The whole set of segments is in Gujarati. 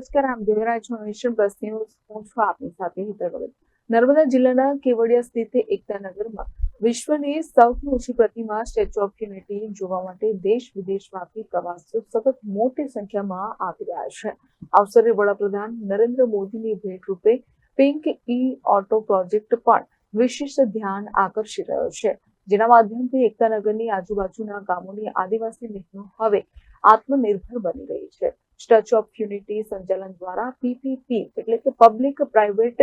નમસ્કાર આમ દેવરાજ નેશન પ્લસ હું છું આપની સાથે હિતલ નર્મદા જિલ્લાના કેવડિયા સ્થિત એકતાનગરમાં વિશ્વની સૌથી ઊંચી પ્રતિમા સ્ટેચ્યુ ઓફ યુનિટી જોવા માટે દેશ વિદેશમાંથી પ્રવાસીઓ સતત મોટી સંખ્યામાં આવી રહ્યા છે. અવસરે વડાપ્રધાન નરેન્દ્ર મોદીની ભેટ રૂપે પિંક ઈ ઓટો પ્રોજેક્ટ પણ વિશિષ્ટ ધ્યાન આકર્ષી રહ્યો છે. જેના માધ્યમથી એકતાનગરની આજુબાજુના ગામોની આદિવાસી બહેનો હવે આત્મનિર્ભર બની રહી છે. સ્ટેચ્યુ ઓફ યુનિટી સંચાલન દ્વારા પીપીપી એટલે કે પબ્લિક પ્રાઇવેટ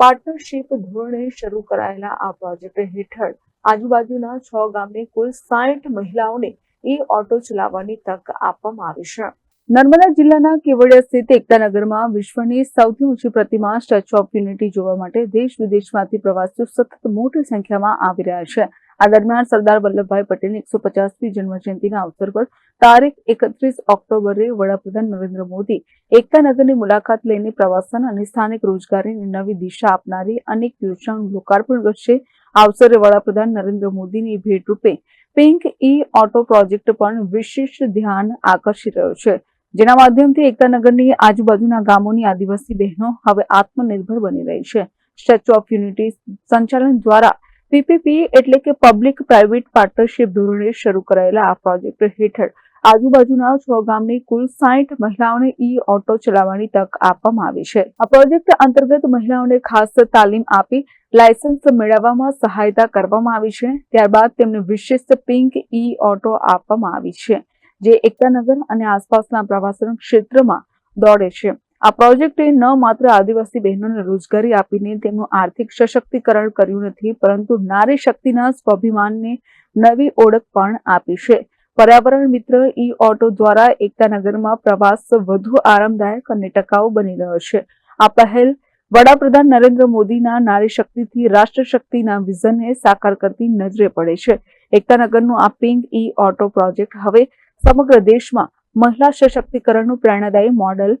પાર્ટનરશિપ ધોરણે શરૂ કરાયેલા આ પ્રોજેક્ટ હેઠળ આજુબાજુના છ ગામની કુલ સાઠ મહિલાઓને ઈ ઓટો ચલાવવાની તક આપવામાં આવી છે. નર્મદા જિલ્લાના કેવડિયા સ્થિત એકતાનગરમાં વિશ્વની સૌથી ઊંચી પ્રતિમા સ્ટેચ્યુ ઓફ યુનિટી જોવા માટે દેશ વિદેશમાંથી પ્રવાસીઓ સતત મોટી સંખ્યામાં આવી રહ્યા છે. આ દરમિયાન સરદાર વલ્લભભાઈ પટેલની એકસો પચાસમી જન્મજયંતિના અવસર પર તારીખ એકત્રીસ ઓક્ટોબરે વડાપ્રધાન નરેન્દ્ર મોદી એકતાનગરની મુલાકાત લઈને પ્રવાસન અને સ્થાનિક રોજગારીની નવી દિશા આપનારી અનેક યોજનાનું લોકાર્પણ કરશે. આ અવસરે વડાપ્રધાન નરેન્દ્ર મોદીની ભેટરૂપે પિંક ઈ ઓટો પ્રોજેક્ટ પણ વિશિષ્ટ ધ્યાન આકર્ષી રહ્યો છે. જેના માધ્યમથી એકતાનગરની આજુબાજુના ગામોની આદિવાસી બહેનો હવે આત્મનિર્ભર બની રહી છે. સ્ટેચ્યુ ઓફ યુનિટી સંચાલન દ્વારા પીપીપી એટલે કે પબ્લિક પ્રાઇવેટ પાર્ટનરશિપ ધોરણે શરૂ કરાયેલા આ પ્રોજેક્ટ હેઠળ આજુબાજુના છ ગામની કુલ સાઠ મહિલાઓને ઈ ઓટો ચલાવવાની તક આપવામાં આવી છે. આ પ્રોજેક્ટ અંતર્ગત મહિલાઓને ખાસ તાલીમ આપી લાયસન્સ મેળવવામાં સહાયતા કરવામાં આવી છે. ત્યારબાદ તેમને વિશિષ્ટ પિંક ઈ ઓટો આપવામાં આવી છે, જે એકતાનગર અને આસપાસના પ્રવાસન ક્ષેત્રમાં દોડે છે. આ પ્રોજેક્ટે ન માત્ર આદિવાસી બહેનોને રોજગારી આપીને તેમનું આર્થિક સશક્તિકરણ કર્યું નથી, પરંતુ નારી શક્તિના સ્વાભિમાનને નવી ઓળખ પણ આપી છે. પર્યાવરણ મિત્ર ઈ ઓટો દ્વારા એકતાનગરમાં પ્રવાસ વધુ આરામદાયક અને ટકાઉ બની રહ્યો છે. આ પહેલ વડાપ્રધાન નરેન્દ્ર મોદીના નારી શક્તિથી રાષ્ટ્ર શક્તિના વિઝનને સાકાર કરતી નજરે પડે છે. એકતાનગરનું આ પિંક ઈ ઓટો પ્રોજેક્ટ હવે સમગ્ર દેશમાં મહિલા સશક્તિકરણનું પ્રેરણાદાયી મોડેલ